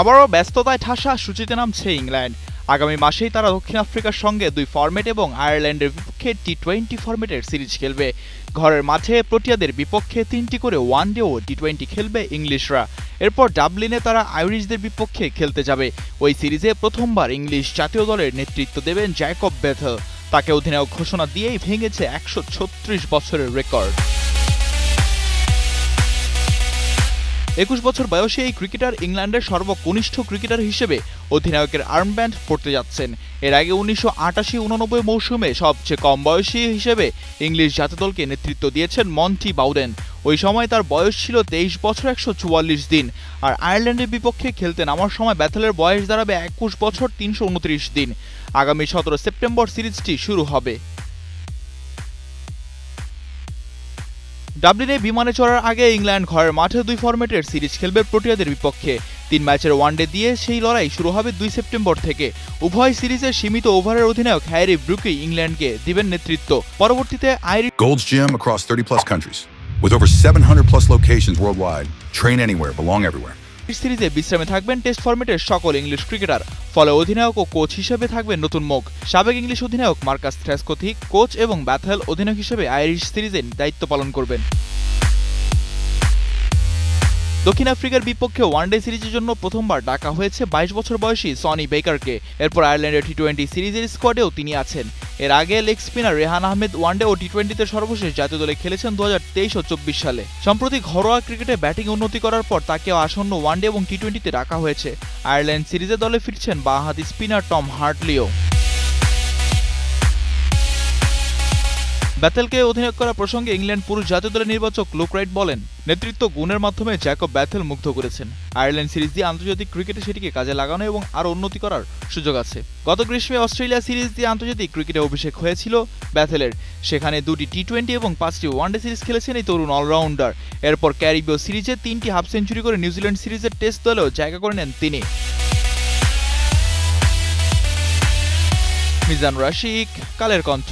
আবারও ব্যস্ততায় ঠাসা সূচিতে নামছে ইংল্যান্ড। আগামী মাসেই তারা দক্ষিণ আফ্রিকার সঙ্গে দুই ফরম্যাট এবং আয়ারল্যান্ডের বিপক্ষে টি টোয়েন্টি ফরম্যাটের সিরিজ খেলবে। ঘরের মাঠে প্রোটিয়াদের বিপক্ষে তিনটি করে ওয়ান ডে ও টি টোয়েন্টি খেলবে ইংলিশরা। এরপর ডাবলিনে তারা আইরিশদের বিপক্ষে খেলতে যাবে। ওই সিরিজে প্রথমবার ইংলিশ জাতীয় দলের নেতৃত্ব দেবেন জ্যাকব বেথেল। তাকে অধিনায়ক ঘোষণা দিয়েই ভেঙেছে একশো ছত্রিশ বছরের রেকর্ড। একুশ বছর বয়সী এই ক্রিকেটার ইংল্যান্ডের সর্বকনিষ্ঠ ক্রিকেটার হিসেবে অধিনায়কের আর্মব্যান্ড পড়তে যাচ্ছেন। এর আগে উনিশশো আটাশি উননব্বই মৌসুমে সবচেয়ে কম বয়সী হিসেবে ইংলিশ জাতীয় দলকে নেতৃত্ব দিয়েছেন মন্টি বাউডেন। ওই সময় তার বয়স ছিল তেইশ বছর একশো চুয়াল্লিশ দিন আর আয়ারল্যান্ডের বিপক্ষে খেলতে নামার সময় ব্যাথেলের বয়স দাঁড়াবে একুশ বছর তিনশো উনত্রিশ দিন। আগামী সতেরো সেপ্টেম্বর সিরিজটি শুরু হবে। ডাবলিনে বিমানে চড়ার আগে ইংল্যান্ড ঘরের মাঠে দুই ফরম্যাটের সিরিজ খেলবে প্রোটিয়াদের বিপক্ষে তিন ম্যাচের ওয়ানডে দিয়ে সেই লড়াই শুরু হবে দুই সেপ্টেম্বর থেকে উভয় সিরিজের সীমিত ওভারের অধিনায়ক হ্যারি ব্রুকি ইংল্যান্ডকে দিবেন নেতৃত্ব পরবর্তীতে Irish Gold's Gym across 30 plus countries. With over 700 plus locations worldwide, train anywhere, belong everywhere. সিরিজে বিশ্রামে থাকবেন টেস্ট ফরম্যাটের সকল ইংলিশ ক্রিকেটার ফলে অধিনায়ক ও কোচ হিসেবে থাকবেন নতুন মুখ। সাবেক ইংলিশ অধিনায়ক মার্কাস থ্রেসকোথিক কোচ এবং ব্যাথেল অধিনায়ক হিসেবে আইরিশ সিরিজে দায়িত্ব পালন করবেন। দক্ষিণ আফ্রিকার বিপক্ষে ওয়ানডে সিরিজের জন্য প্রথমবার ডাকা হয়েছে বাইশ বছর বয়সী সনি বেকারকে এরপর আয়ারল্যান্ডের টি টোয়েন্টি সিরিজের স্কোয়াডেও তিনি আছেন। এর আগে leg spinner Rehan Ahmed one day ও টি টোয়েন্টিতে সর্বশেষ জাতীয় দলে খেলেছেন দু হাজার তেইশ ও চব্বিশ সালে। সম্প্রতি ঘরোয়া ক্রিকেটে ব্যাটিং উন্নতি করার পর তাকে আসন্ন ওয়ানডে এবং টি টোয়েন্টিতে রাখা হয়েছে। আয়ারল্যান্ড সিরিজে দলে ফিরছেন বাঁহাতি স্পিনার টম হার্টলিও। ব্যাথেলকে অধিনায়ক করা প্রসঙ্গে ইংল্যান্ড পুরুষ জাতীয় দলের নির্বাচক লুক রাইট বলেন, নেতৃত্ব গুণের মাধ্যমে জ্যাকব ব্যাথেল মুগ্ধ করেছেন। আয়ারল্যান্ড সিরিজ দিয়ে আন্তর্জাতিক ক্রিকেটে সেটিকে কাজে লাগানো এবং আরও উন্নতি করার সুযোগ আছে। গত গ্রীষ্মে অস্ট্রেলিয়া সিরিজ দিয়ে আন্তর্জাতিক ক্রিকেটে অভিষেক হয়েছিল ব্যাথেলের সেখানে দুটি টি টোয়েন্টি এবং পাঁচটি ওয়ানডে সিরিজ খেলেছেন এই তরুণ অলরাউন্ডার। এরপর ক্যারিবীয় সিরিজে তিনটি হাফ সেঞ্চুরি করে নিউজিল্যান্ড সিরিজের টেস্ট দলেও জায়গা করে নেন তিনি। মিজান রাশিক, কালের কণ্ঠ।